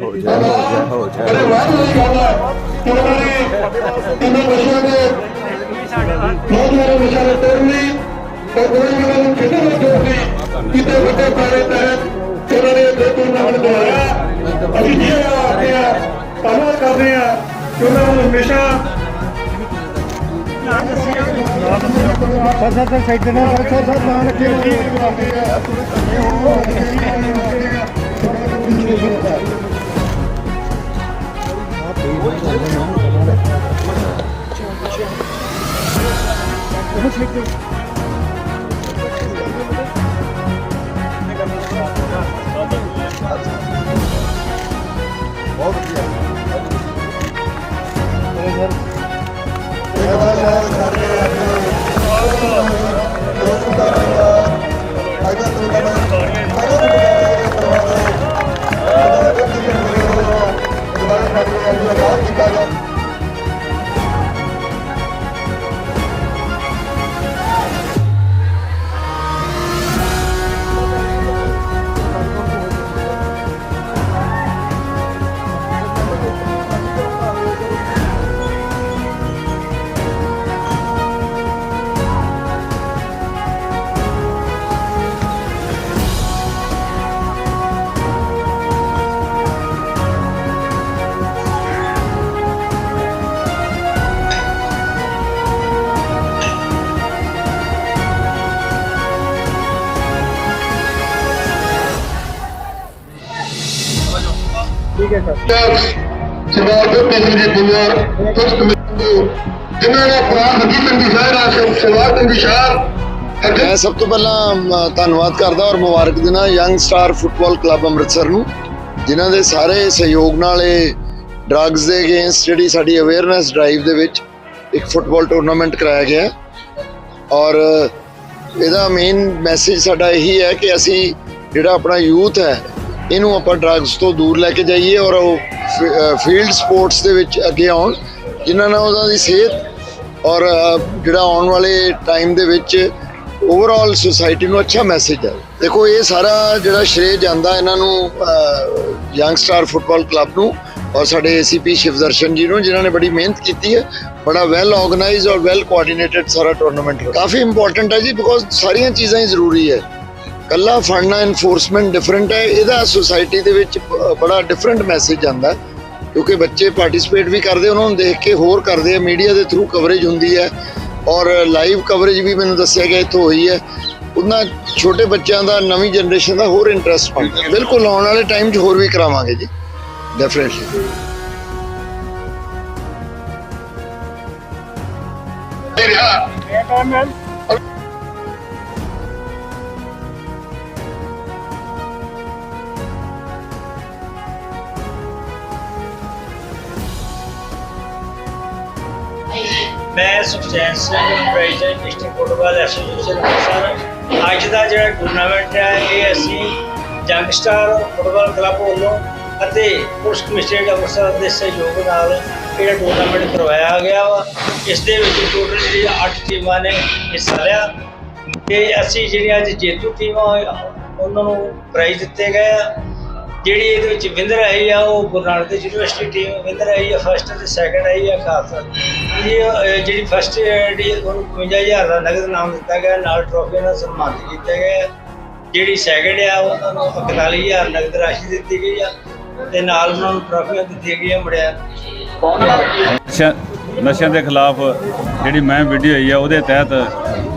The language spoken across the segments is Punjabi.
ਹੋ ਜਾ ਹੋ ਜਾ ਹੋ ਜਾ ਬੜੇ ਵਾਰ ਵਾਲੀ ਗੱਲ ਹੈ ਕਿ ਉਹਨਾਂ ਨੇ ਇਹਨਾਂ ਨਸ਼ਿਆਂ ਦੇ ਨੌਜਵਾਨਾਂ ਨਸ਼ਿਆਂ ਦੇ ਤੋੜਨੀ ਤੇ ਨੌਜਵਾਨਾਂ ਨੂੰ ਖੇਡਣ ਲਈ ਜੋੜਨੀ ਕਿਤੇ ਵੱਡੇ ਪੈਰੇ ਤਹਿਤ ਉਹਨਾਂ ਨੇ ਇਹ ਟੂਰਨਾਮੈਂਟ ਦਵਾਇਆ ਅਸੀਂ ਜੀ ਆਖਦੇ ਆ ਧੰਨਵਾਦ ਕਰਦੇ ਆ ਕਿ ਉਹਨਾਂ ਨੂੰ ਹਮੇਸ਼ਾ ਸਰ ਸਰ ਸਾਈਡ ਤੇ ਨਾ ਸਰ ਸਰ ਨਾ ਰੱਖਿਓ ਬਹੁਤ ਵਧੀਆ ਇਹ ਸਰ ਇਹ ਵਾਲਾ ਸਾਡੇ ਆਪਣੇ ਦੋਸਤਾਂ ਦਾ ਅਗਰ ਤੁਹਾਡਾ ਸਰਦਾਰ ਕੁਝ ਜਿਨ੍ਹਾਂ ਮੈਂ ਸਭ ਤੋਂ ਪਹਿਲਾਂ ਧੰਨਵਾਦ ਕਰਦਾ ਔਰ ਮੁਬਾਰਕ ਦਿਨਾ young star football club Amritsar ਨੂੰ ਜਿਨ੍ਹਾਂ ਦੇ ਸਾਰੇ ਸਹਿਯੋਗ ਨਾਲ ਇਹ ਡਰੱਗਸ ਦੇ ਅਗੇਂਸਟ ਜਿਹੜੀ ਸਾਡੀ ਅਵੇਅਰਨੈਸ ਡਰਾਈਵ ਦੇ ਵਿੱਚ ਇੱਕ ਫੁੱਟਬਾਲ ਟੂਰਨਾਮੈਂਟ ਕਰਾਇਆ ਗਿਆ। ਔਰ ਇਹਦਾ ਮੇਨ ਮੈਸੇਜ ਸਾਡਾ ਇਹੀ ਹੈ ਕਿ ਅਸੀਂ ਜਿਹੜਾ ਆਪਣਾ ਯੂਥ ਹੈ ਇਹਨੂੰ ਆਪਾਂ ਡਰੱਗਸ ਤੋਂ ਦੂਰ ਲੈ ਕੇ ਜਾਈਏ ਔਰ ਉਹ ਫੀਲਡ ਸਪੋਰਟਸ ਦੇ ਵਿੱਚ ਅੱਗੇ ਆਉਣ, ਜਿਨ੍ਹਾਂ ਨਾਲ ਉਹਨਾਂ ਦੀ ਸਿਹਤ ਔਰ ਜਿਹੜਾ ਆਉਣ ਵਾਲੇ ਟਾਈਮ ਦੇ ਵਿੱਚ ਓਵਰਆਲ ਸੁਸਾਇਟੀ ਨੂੰ ਅੱਛਾ ਮੈਸੇਜ ਹੈ। ਦੇਖੋ, ਇਹ ਸਾਰਾ ਜਿਹੜਾ ਸ਼੍ਰੇ ਜਾਂਦਾ ਇਹਨਾਂ ਨੂੰ ਯੰਗਸਟਾਰ ਫੁੱਟਬਾਲ ਕਲੱਬ ਨੂੰ ਔਰ ਸਾਡੇ ਏਸੀਪੀ ਸ਼ਿਵਦਰਸ਼ਨ ਜੀ ਨੂੰ, ਜਿਨ੍ਹਾਂ ਨੇ ਬੜੀ ਮਿਹਨਤ ਕੀਤੀ ਹੈ, ਬੜਾ ਵੈਲ ਆਰਗੇਨਾਈਜ਼ਡ ਔਰ ਵੈਲ ਕੋਆਰਡੀਨੇਟਡ ਸਾਰਾ ਟੂਰਨਾਮੈਂਟ ਕਾਫੀ ਇੰਪੋਰਟੈਂਟ ਹੈ ਜੀ ਬਿਕੋਜ਼ ਸਾਰੀਆਂ ਚੀਜ਼ਾਂ ਹੀ ਜ਼ਰੂਰੀ ਹੈ। ਕੱਲਾ ਫੜਨਾ ਇਨਫੋਰਸਮੈਂਟ ਡਿਫਰੈਂਟ ਹੈ, ਇਹਦਾ ਸੁਸਾਇਟੀ ਦੇ ਵਿੱਚ ਬੜਾ ਡਿਫਰੈਂਟ ਮੈਸੇਜ ਜਾਂਦਾ ਕਿਉਂਕਿ ਬੱਚੇ ਪਾਰਟਿਸਿਪੇਟ ਵੀ ਕਰਦੇ, ਉਹਨਾਂ ਨੂੰ ਦੇਖ ਕੇ ਹੋਰ ਕਰਦੇ ਆ ਮੀਡੀਆ ਦੇ ਥਰੂ ਕਵਰੇਜ ਹੁੰਦੀ ਹੈ ਔਰ ਲਾਈਵ ਕਵਰੇਜ ਵੀ ਮੈਨੂੰ ਦੱਸਿਆ ਗਿਆ, ਇੱਥੋਂ ਹੋਈ ਹੈ। ਉਹਨਾਂ ਛੋਟੇ ਬੱਚਿਆਂ ਦਾ, ਨਵੀਂ ਜਨਰੇਸ਼ਨ ਦਾ ਹੋਰ ਇੰਟਰਸਟ ਬਣਦਾ ਬਿਲਕੁਲ ਆਉਣ ਵਾਲੇ ਟਾਈਮ 'ਚ ਹੋਰ ਵੀ ਕਰਾਵਾਂਗੇ ਜੀ। ਡੈਫੀਨਿਟਲੀ ਰਿਹਾ ਮੈਂ Sukhchain Singh president district football association Amritsar ਅੱਜ ਦਾ ਜਿਹੜਾ ਟੂਰਨਾਮੈਂਟ ਹੈ ਇਹ ਅਸੀਂ ਜੰਗਸਟਰ ਫੁੱਟਬਾਲ ਕਲੱਬ ਵੱਲੋਂ ਅਤੇ ਪੁਲਿਸ ਕਮਿਸ਼ਨਰੇਟ ਅੰਮ੍ਰਿਤਸਰ ਦੇ ਸਹਿਯੋਗ ਨਾਲ ਇਹ ਟੂਰਨਾਮੈਂਟ ਕਰਵਾਇਆ ਗਿਆ ਵਾ। ਇਸ ਦੇ ਵਿੱਚ ਟੋਟਲ ਜਿਹੜੀ 8 ਟੀਮਾਂ ਨੇ ਹਿੱਸਾ ਲਿਆ। ਤੇ ਅਸੀਂ ਜਿਹੜੀਆਂ ਅੱਜ ਜੇਤੂ ਟੀਮਾਂ ਹੋਈਆਂ, ਉਹਨਾਂ ਨੂੰ ਪ੍ਰਾਈਜ਼ ਦਿੱਤੇ ਗਏ ਆ। ਜਿਹੜੀ ਇਹਦੇ ਵਿੱਚ ਵਿਨਰ ਆਈ ਆ ਉਹ Guru Nanak Dev university team winner ਆਈ ਆ ਫਸਟ ਤੇ ਸੈਕੰਡ ਆਈ ਆ ਖਾਲਸਾ ਇਹ ਜਿਹੜੀ ਫਸਟ ਜਿਹੜੀ ਉਹਨੂੰ 55000 ਦਾ ਨਗਦ ਨਾਮ ਦਿੱਤਾ ਗਿਆ ਨਾਲ ਟਰੋਫੀ ਨਾਲ ਸਨਮਾਨਿਤ ਕੀਤਾ ਗਿਆ। ਜਿਹੜੀ ਸੈਕੰਡ ਆ ਉਹਨਾਂ ਨੂੰ 41000 ਨਗਦ ਰਾਸ਼ੀ ਦਿੱਤੀ ਗਈ ਆ ਤੇ ਨਾਲ ਉਹਨਾਂ ਨੂੰ ਟਰੋਫੀਆਂ ਦਿੱਤੀਆਂ ਗਈਆਂ ਨਸ਼ਿਆਂ ਨਸ਼ਿਆਂ ਦੇ ਖਿਲਾਫ ਜਿਹੜੀ ਮੈਂ ਵੀਡੀਓ ਹੋਈ ਆ ਉਹਦੇ ਤਹਿਤ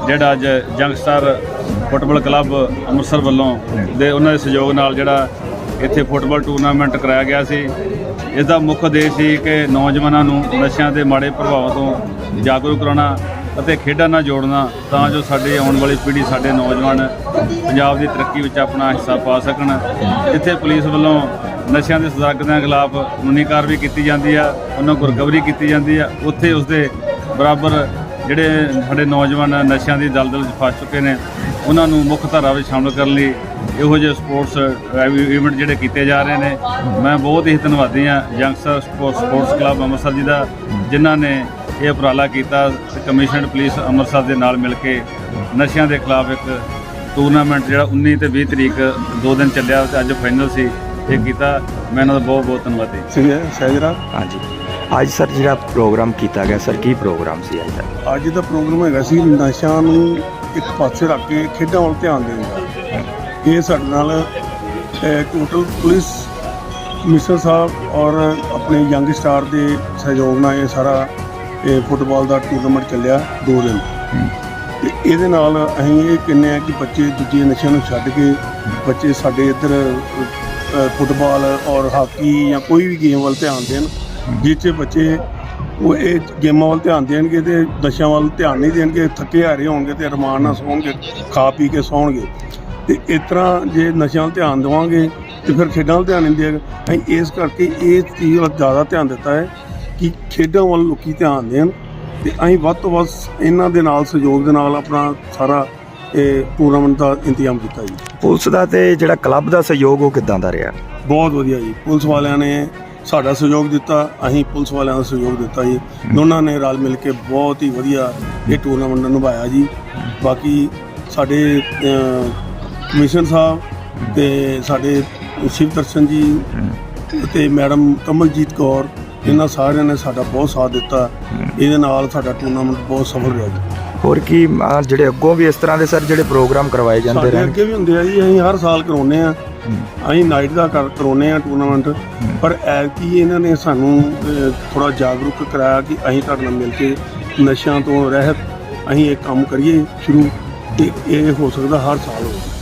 ਜਿਹੜਾ ਅੱਜ ਜੰਗਸਟਰ ਫੁੱਟਬਾਲ ਕਲੱਬ ਅੰਮ੍ਰਿਤਸਰ ਵੱਲੋਂ ਦੇ ਉਹਨਾਂ ਦੇ ਸਹਿਯੋਗ ਨਾਲ ਜਿਹੜਾ ਇੱਥੇ ਫੁੱਟਬਾਲ ਟੂਰਨਾਮੈਂਟ ਕਰਾਇਆ ਗਿਆ ਸੀ। ਇਸ ਦਾ ਮੁੱਖ ਉਦੇਸ਼ ਸੀ ਕਿ ਨੌਜਵਾਨਾਂ ਨੂੰ ਨਸ਼ਿਆਂ ਦੇ ਮਾੜੇ ਪ੍ਰਭਾਵ ਤੋਂ ਜਾਗਰੂਕ ਕਰਾਉਣਾ ਅਤੇ ਖੇਡਾਂ ਨਾਲ ਜੋੜਨਾ, ਤਾਂ ਜੋ ਸਾਡੇ ਆਉਣ ਵਾਲੀ ਪੀੜ੍ਹੀ, ਸਾਡੇ ਨੌਜਵਾਨ ਪੰਜਾਬ ਦੀ ਤਰੱਕੀ ਵਿੱਚ ਆਪਣਾ ਹਿੱਸਾ ਪਾ ਸਕਣ। ਇੱਥੇ ਪੁਲਿਸ ਵੱਲੋਂ ਨਸ਼ਿਆਂ ਦੇ ਸਜ਼ਾਗਤਾਂ ਖਿਲਾਫ ਕਾਨੂੰਨੀ ਕਾਰਵਾਈ ਕੀਤੀ ਜਾਂਦੀ ਆ, ਉਹਨਾਂ ਕੋਲ ਰਿਕਵਰੀ ਕੀਤੀ ਜਾਂਦੀ ਆ। ਉੱਥੇ ਉਸਦੇ ਬਰਾਬਰ ਜਿਹੜੇ ਸਾਡੇ ਨੌਜਵਾਨ ਨਸ਼ਿਆਂ ਦੀ ਦਲਦਲ 'ਚ ਫਸ ਚੁੱਕੇ ਨੇ ਉਹਨਾਂ ਨੂੰ ਮੁੱਖ ਧਾਰਾ ਵਿੱਚ ਸ਼ਾਮਲ ਕਰਨ ਲਈ ਇਹੋ ਜਿਹੇ ਸਪੋਰਟਸ ਇਵੈਂਟ ਜਿਹੜੇ ਕੀਤੇ ਜਾ ਰਹੇ ਨੇ। ਮੈਂ ਬਹੁਤ ਹੀ ਧੰਨਵਾਦੀ ਹਾਂ youngster spo- sports club Amritsar ji ਦਾ ਜਿਨ੍ਹਾਂ ਨੇ ਇਹ ਉਪਰਾਲਾ ਕੀਤਾ ਕਮਿਸ਼ਨਡ ਪੁਲਿਸ ਅੰਮ੍ਰਿਤਸਰ ਦੇ ਨਾਲ ਮਿਲ ਕੇ ਨਸ਼ਿਆਂ ਦੇ ਖਿਲਾਫ ਇੱਕ ਟੂਰਨਾਮੈਂਟ ਜਿਹੜਾ 19 ਤੇ 20 ਤਰੀਕ ਦੋ ਦਿਨ ਚੱਲਿਆ ਤੇ ਅੱਜ ਫਾਈਨਲ ਸੀ ਇਹ ਕੀਤਾ। ਮੈਂ ਇਹਨਾਂ ਦਾ ਬਹੁਤ ਬਹੁਤ ਧੰਨਵਾਦੀ ਹੈ। ਸਹਿਜਰਾ ਹਾਂਜੀ। ਅੱਜ ਸਰ ਜਿਹੜਾ ਪ੍ਰੋਗਰਾਮ ਕੀਤਾ ਗਿਆ ਸਰ ਕੀ ਪ੍ਰੋਗਰਾਮ ਸੀ ਅੱਜ ਦਾ? ਅੱਜ ਦਾ ਪ੍ਰੋਗਰਾਮ ਹੈਗਾ ਸੀ ਨਸ਼ਿਆਂ ਨੂੰ ਇੱਕ ਪਾਸੇ ਰੱਖ ਕੇ ਖੇਡਾਂ ਵੱਲ ਧਿਆਨ ਦੇਣ ਦਾ। ਇਹ ਸਾਡੇ ਨਾਲ ਟੋਟਲ ਪੁਲਿਸ ਮਿਸਟਰ ਸਾਹਿਬ ਔਰ ਆਪਣੇ ਯੰਗ ਸਟਾਰ ਦੇ ਸਹਿਯੋਗ ਨਾਲ ਇਹ ਸਾਰਾ ਇਹ ਫੁੱਟਬਾਲ ਦਾ ਟੂਰਨਾਮੈਂਟ ਚੱਲਿਆ ਦੋ ਦਿਨ। ਤੇ ਇਹਦੇ ਨਾਲ ਅਸੀਂ ਇਹ ਕਹਿੰਦੇ ਆ ਕਿ ਬੱਚੇ ਦੂਜੇ ਨਸ਼ਿਆਂ ਨੂੰ ਛੱਡ ਕੇ ਬੱਚੇ ਸਾਡੇ ਇੱਧਰ ਫੁੱਟਬਾਲ ਔਰ ਹਾਕੀ ਜਾਂ ਕੋਈ ਵੀ ਗੇਮ ਵੱਲ ਧਿਆਨ ਦੇਣ। 'ਚ ਬੱਚੇ ਉਹ ਇਹ ਗੇਮਾਂ ਵੱਲ ਧਿਆਨ ਦੇਣਗੇ ਤੇ ਨਸ਼ਿਆਂ ਵੱਲ ਧਿਆਨ ਨਹੀਂ ਦੇਣਗੇ ਥੱਕੇ ਹਾਰੇ ਹੋਣਗੇ ਤੇ ਅਰਮਾਨ ਨਾਲ ਸੌਣਗੇ ਖਾ ਪੀ ਕੇ ਸੌਣਗੇ। ਤੇ ਇਸ ਤਰ੍ਹਾਂ ਜੇ ਨਸ਼ਿਆਂ ਵੱਲ ਧਿਆਨ ਦੇਵਾਂਗੇ ਤੇ ਫਿਰ ਖੇਡਾਂ ਵੱਲ ਧਿਆਨ ਨਹੀਂ ਦੇਗਾ ਅਸੀਂ ਇਸ ਕਰਕੇ ਇਸ ਚੀਜ਼ ਵੱਲ ਜ਼ਿਆਦਾ ਧਿਆਨ ਦਿੱਤਾ ਹੈ ਕਿ ਖੇਡਾਂ ਵੱਲ ਲੋਕੀ ਧਿਆਨ ਦੇਣ ਤੇ ਅਸੀਂ ਵੱਧ ਤੋਂ ਵੱਧ ਇਹਨਾਂ ਦੇ ਨਾਲ ਸਹਿਯੋਗ ਦੇ ਨਾਲ ਆਪਣਾ ਸਾਰਾ ਇਹ ਟੂਰਨਾਮੈਂਟ ਦਾ ਇੰਤਜ਼ਾਮ ਕੀਤਾ ਜੀ। ਪੁਲਿਸ ਦਾ ਤੇ ਜਿਹੜਾ ਕਲੱਬ ਦਾ ਸਹਿਯੋਗ ਉਹ ਕਿਦਾਂ ਦਾ ਰਿਹਾ? ਬਹੁਤ ਵਧੀਆ ਜੀ। ਪੁਲਿਸ ਵਾਲਿਆਂ ਨੇ ਸਾਡਾ ਸਹਿਯੋਗ ਦਿੱਤਾ ਅਸੀਂ ਪੁਲਿਸ ਵਾਲਿਆਂ ਦਾ ਸਹਿਯੋਗ ਦਿੱਤਾ ਜੀ। ਦੋਨਾਂ ਨੇ ਰਲ ਮਿਲ ਕੇ ਬਹੁਤ ਹੀ ਵਧੀਆ ਇਹ ਟੂਰਨਾਮੈਂਟ ਨਿਭਾਇਆ ਜੀ। ਬਾਕੀ ਸਾਡੇ ਕਮਿਸ਼ਨ ਸਾਹਿਬ ਤੇ ਸਾਡੇ ਸ਼ਿਵ ਦਰਸ਼ਨ ਜੀ ਤੇ ਮੈਡਮ ਕਮਲਜੀਤ ਕੌਰ ਇਹਨਾਂ ਸਾਰਿਆਂ ਨੇ ਸਾਡਾ ਬਹੁਤ ਸਾਥ ਦਿੱਤਾ। ਇਹਦੇ ਨਾਲ ਸਾਡਾ ਟੂਰਨਾਮੈਂਟ ਬਹੁਤ ਸਫਲ ਰਿਹਾ ਜੀ। ਹੋਰ ਕੀ ਜਿਹੜੇ ਅੱਗੋਂ ਵੀ ਇਸ ਤਰ੍ਹਾਂ ਦੇ ਸਰ ਜਿਹੜੇ ਪ੍ਰੋਗਰਾਮ ਕਰਵਾਏ ਜਾਂਦੇ ਰਹਿਣ? ਅੱਗੇ ਵੀ ਹੁੰਦੇ ਆ ਜੀ ਅਸੀਂ ਹਰ ਸਾਲ ਕਰਾਉਂਦੇ ਆ ਅਸੀਂ ਨਾਈਟ ਦਾ ਕਰ, ਕਰਾਉਂਦੇ ਆ ਟੂਰਨਾਮੈਂਟ ਪਰ ਐਤਕੀ ਇਹਨਾਂ ਨੇ ਸਾਨੂੰ ਥੋੜਾ ਜਾਗਰੂਕ ਕਰਾਇਆ ਕਿ ਅਸੀਂ ਤੁਹਾਡੇ ਨਾਲ ਮਿਲ ਕੇ ਨਸ਼ਿਆਂ ਤੋਂ ਰਹਿਤ ਅਸੀਂ ਇਹ ਕੰਮ ਕਰੀਏ ਸ਼ੁਰੂ, ਤੇ ਇਹ ਹੋ ਸਕਦਾ ਹਰ ਸਾਲ ਹੋਵੇ।